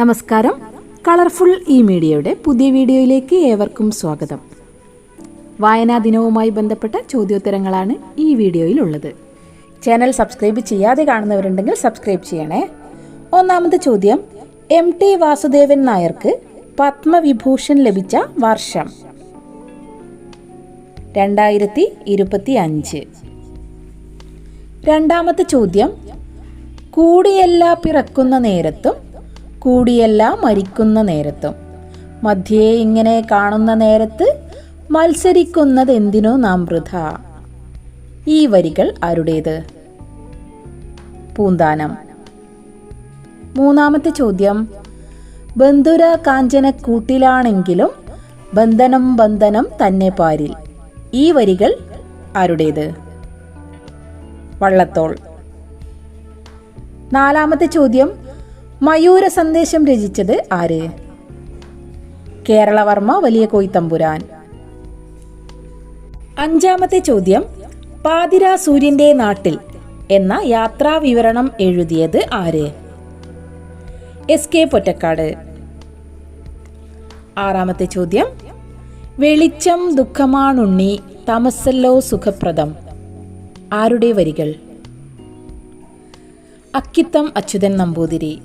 നമസ്കാരം. Colourful E മീഡിയയുടെ പുതിയ വീഡിയോയിലേക്ക് ഏവർക്കും സ്വാഗതം. വായനാ ദിനവുമായി ബന്ധപ്പെട്ട ചോദ്യോത്തരങ്ങളാണ് ഈ വീഡിയോയിൽ ഉള്ളത് ചാനൽ സബ്സ്ക്രൈബ് ചെയ്യാതെ കാണുന്നവരുണ്ടെങ്കിൽ സബ്സ്ക്രൈബ് ചെയ്യണേ. ഒന്നാമത്തെ ചോദ്യം എം ടി വാസുദേവൻ നായർക്ക് പത്മവിഭൂഷൺ ലഭിച്ച വർഷം. രണ്ടായിരത്തി ഇരുപത്തി അഞ്ച് രണ്ടാമത്തെ ചോദ്യം കൂടിയല്ല പിറക്കുന്ന നേരത്തും കൂടിയല്ല മരിക്കുന്ന നേരത്തും. മധ്യേ ഇങ്ങനെ കാണുന്ന നേരത്ത് മത്സരിക്കുന്നത് എന്തിനോ നാം വൃഥ. ഈ വരികൾ ആരുടേത്? പൂന്താനം. മൂന്നാമത്തെ ചോദ്യം. ബന്ധുര കാഞ്ചന കൂട്ടിലാണെങ്കിലും ബന്ധനം ബന്ധനം തന്നെ പാരിൽ. ഈ വരികൾ ആരുടേത്? വള്ളത്തോൾ. നാലാമത്തെ ചോദ്യം. മയൂര സന്ദേശം രചിച്ചത് ആര്? കേരളവർമ്മ വലിയ കോയിത്തമ്പുരാൻ അഞ്ചാമത്തെ ചോദ്യം പാതിര സൂര്യന്റെ നാട്ടിൽ എന്ന യാത്രാ വിവരണം എഴുതിയത് ആര്? S K Pottekkatt. ആറാമത്തെ ചോദ്യം വെളിച്ചം ദുഃഖമാണുണ്ണി തമസല്ലോ സുഖപ്രദം. ആരുടെ വരികൾ? അക്കിത്തം അച്യുതൻ നമ്പൂതിരി.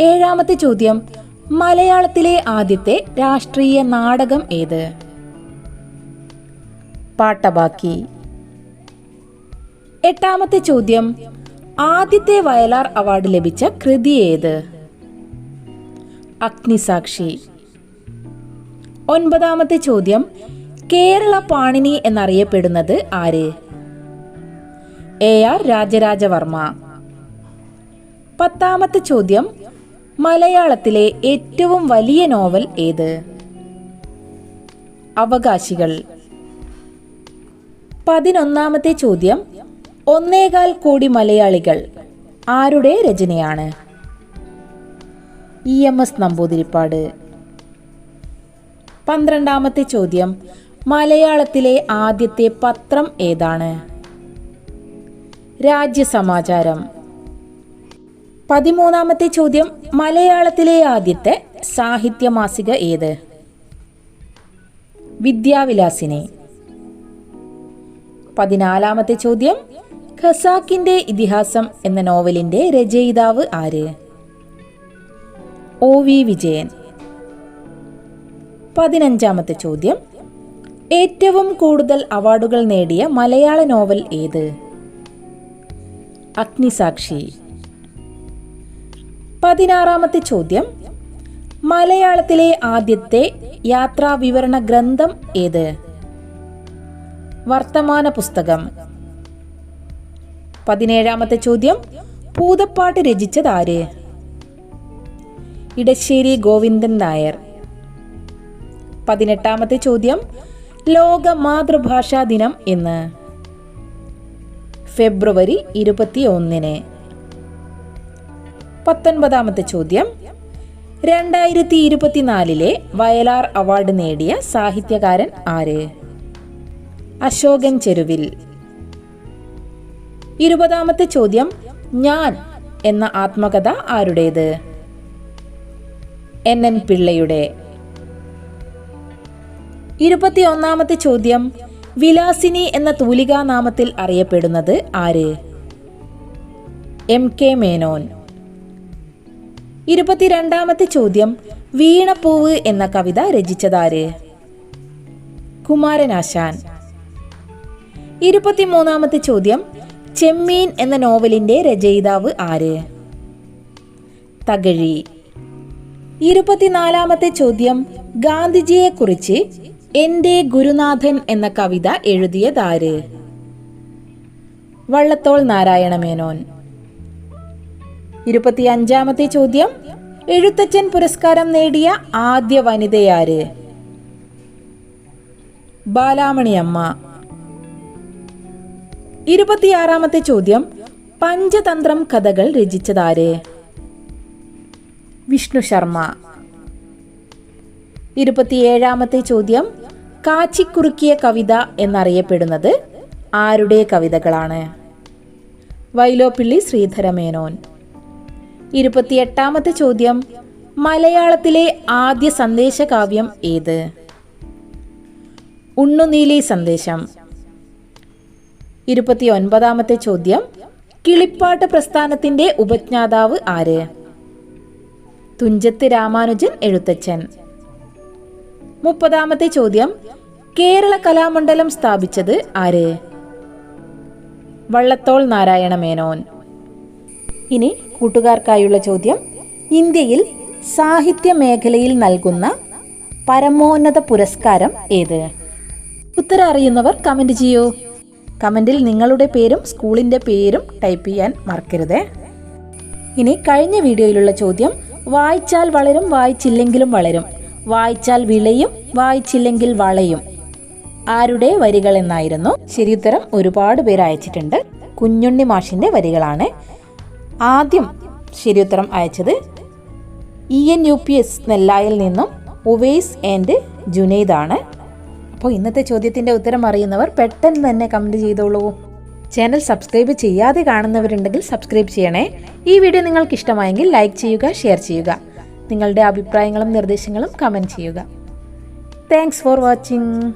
ഏഴാമത്തെ ചോദ്യം മലയാളത്തിലെ ആദ്യത്തെ രാഷ്ട്രീയ നാടകം ഏത്? പാട്ടബാക്കി. എട്ടാമത്തെ ചോദ്യം ആദ്യത്തെ വയലാർ അവാർഡ് ലഭിച്ച കൃതി ഏത്? അഗ്നിസാക്ഷി. ഒൻപതാമത്തെ ചോദ്യം കേരള പാണിനി എന്നറിയപ്പെടുന്നത് ആര്? A R Rajarajavarma. പത്താമത്തെ ചോദ്യം മലയാളത്തിലെ ഏറ്റവും വലിയ നോവൽ ഏത്? അവകാശികൾ. പതിനൊന്നാമത്തെ ചോദ്യം. ഒന്നേകാൽ കോടി മലയാളികൾ ആരുടെ രചനയാണ്? E M S Namboodiripad. പന്ത്രണ്ടാമത്തെ ചോദ്യം. മലയാളത്തിലെ ആദ്യത്തെ പത്രം ഏതാണ്? രാജ്യസമാചാരം. പതിമൂന്നാമത്തെ ചോദ്യം മലയാളത്തിലെ ആദ്യത്തെ സാഹിത്യ മാസിക ഏത്? വിദ്യാവിലാസിനെ. പതിനാലാമത്തെ ചോദ്യം ഖസാക്കിന്റെ ഇതിഹാസം എന്ന നോവലിന്റെ രചയിതാവ് ആര്? O V Vijayan. പതിനഞ്ചാമത്തെ ചോദ്യം ഏറ്റവും കൂടുതൽ അവാർഡുകൾ നേടിയ മലയാള നോവൽ ഏത്? അഗ്നിസാക്ഷി. പതിനാറാമത്തെ ചോദ്യം. മലയാളത്തിലെ ആദ്യത്തെ യാത്രാ വിവരണ ഗ്രന്ഥം ഏത്? വർത്തമാന പുസ്തകം. പതിനേഴാമത്തെ ചോദ്യം. പൂതപ്പാട്ട് ആര്? ഇടശ്ശേരി ഗോവിന്ദൻ നായർ. പതിനെട്ടാമത്തെ ചോദ്യം. ലോക മാതൃഭാഷാ ദിനം എന്ന്. ഫെബ്രുവരി ഇരുപത്തി ഒന്നിന് പത്തൊൻപതാമത്തെ ചോദ്യം. രണ്ടായിരത്തി ഇരുപത്തിനാലിലെ വയലാർ അവാർഡ് നേടിയ സാഹിത്യകാരൻ ആര്? അശോകൻ ചെരുവിൽ. ഇരുപതാമത്തെ ചോദ്യം ഞാൻ എന്ന ആത്മകഥ ആരുടേത്? എൻ. എൻ. പിള്ളയുടെ. ഇരുപത്തിയൊന്നാമത്തെ ചോദ്യം വിലാസിനി എന്ന തൂലികാനാമത്തിൽ അറിയപ്പെടുന്നത് ആര്? എം. കെ. മേനോൻ. ഇരുപത്തിരണ്ടാമത്തെ ചോദ്യം വീണപ്പൂവ് എന്ന കവിത രചിച്ചതാര്? കുമാരനാശാൻ ഇരുപത്തിമൂന്നാമത്തെ ചോദ്യം ചെമ്മീൻ എന്ന നോവലിന്റെ രചയിതാവ് ആര്? തകഴി. ഇരുപത്തിനാലാമത്തെ ചോദ്യം ഗാന്ധിജിയെ കുറിച്ച് എന്റെ ഗുരുനാഥൻ എന്ന കവിത എഴുതിയതാര്? വള്ളത്തോൾ നാരായണ മേനോൻ ഇരുപത്തിയഞ്ചാമത്തെ ചോദ്യം. എഴുത്തച്ഛൻ പുരസ്കാരം നേടിയ ആദ്യ വനിതയാര്? ബാലാമണിയമ്മ. ഇരുപത്തിയാറാമത്തെ ചോദ്യം. പഞ്ചതന്ത്രം കഥകൾ രചിച്ചതാര്? വിഷ്ണു ശർമ്മ. ഇരുപത്തിയേഴാമത്തെ ചോദ്യം. കാച്ചിക്കുറുക്കിയ കവിത എന്നറിയപ്പെടുന്നത് ആരുടെ കവിതകളാണ്? വൈലോപ്പിള്ളി ശ്രീധരമേനോൻ. ഇരുപത്തിയെട്ടാമത്തെ ചോദ്യം മലയാളത്തിലെ ആദ്യ സന്ദേശകാവ്യം ഏത്? ഉണ്ണുനീലി സന്ദേശം. ഇരുപത്തി ഒൻപതാമത്തെ ചോദ്യം കിളിപ്പാട്ട് പ്രസ്ഥാനത്തിന്റെ ഉപജ്ഞാതാവ് ആര്? തുഞ്ചത്ത് രാമാനുജൻ എഴുത്തച്ഛൻ. മുപ്പതാമത്തെ ചോദ്യം കേരള കലാമണ്ഡലം സ്ഥാപിച്ചത് ആര്? വള്ളത്തോൾ നാരായണ മേനോൻ. ഇനി കൂട്ടുകാർക്കായുള്ള ചോദ്യം. ഇന്ത്യയിൽ സാഹിത്യ മേഖലയിൽ നൽകുന്ന പരമോന്നത പുരസ്കാരം ഏത്? ഉത്തരം അറിയുന്നവർ കമന്റ് ചെയ്യൂ കമന്റിൽ നിങ്ങളുടെ പേരും സ്കൂളിന്റെ പേരും ടൈപ്പ് ചെയ്യാൻ മറക്കരുതേ. ഇനി കഴിഞ്ഞ വീഡിയോയിലുള്ള ചോദ്യം. വായിച്ചാൽ വളരും വായിച്ചില്ലെങ്കിലും വളരും. വായിച്ചാൽ വിളയും വായിച്ചില്ലെങ്കിൽ വളയും. ആരുടെ വരികൾ എന്നായിരുന്നു? ശരിയുത്തരം ഒരുപാട് പേര് അയച്ചിട്ടുണ്ട്. കുഞ്ഞുണ്ണി മാഷിന്റെ വരികളാണ്. ആദ്യം ശരിയുത്തരം അയച്ചത് E N U P S നെല്ലായിൽ നിന്നും ഉവൈസ് ആൻഡ് ജുനൈദാണ്. അപ്പോൾ ഇന്നത്തെ ചോദ്യത്തിന്റെ ഉത്തരം അറിയുന്നവർ പെട്ടെന്ന് തന്നെ കമന്റ് ചെയ്തോളൂ. ചാനൽ സബ്സ്ക്രൈബ് ചെയ്യാതെ കാണുന്നവരുണ്ടെങ്കിൽ സബ്സ്ക്രൈബ് ചെയ്യണേ. ഈ വീഡിയോ നിങ്ങൾക്ക് ഇഷ്ടമായെങ്കിൽ ലൈക്ക് ചെയ്യുക ഷെയർ ചെയ്യുക. നിങ്ങളുടെ അഭിപ്രായങ്ങളും നിർദ്ദേശങ്ങളും കമന്റ് ചെയ്യുക. Thanks for watching.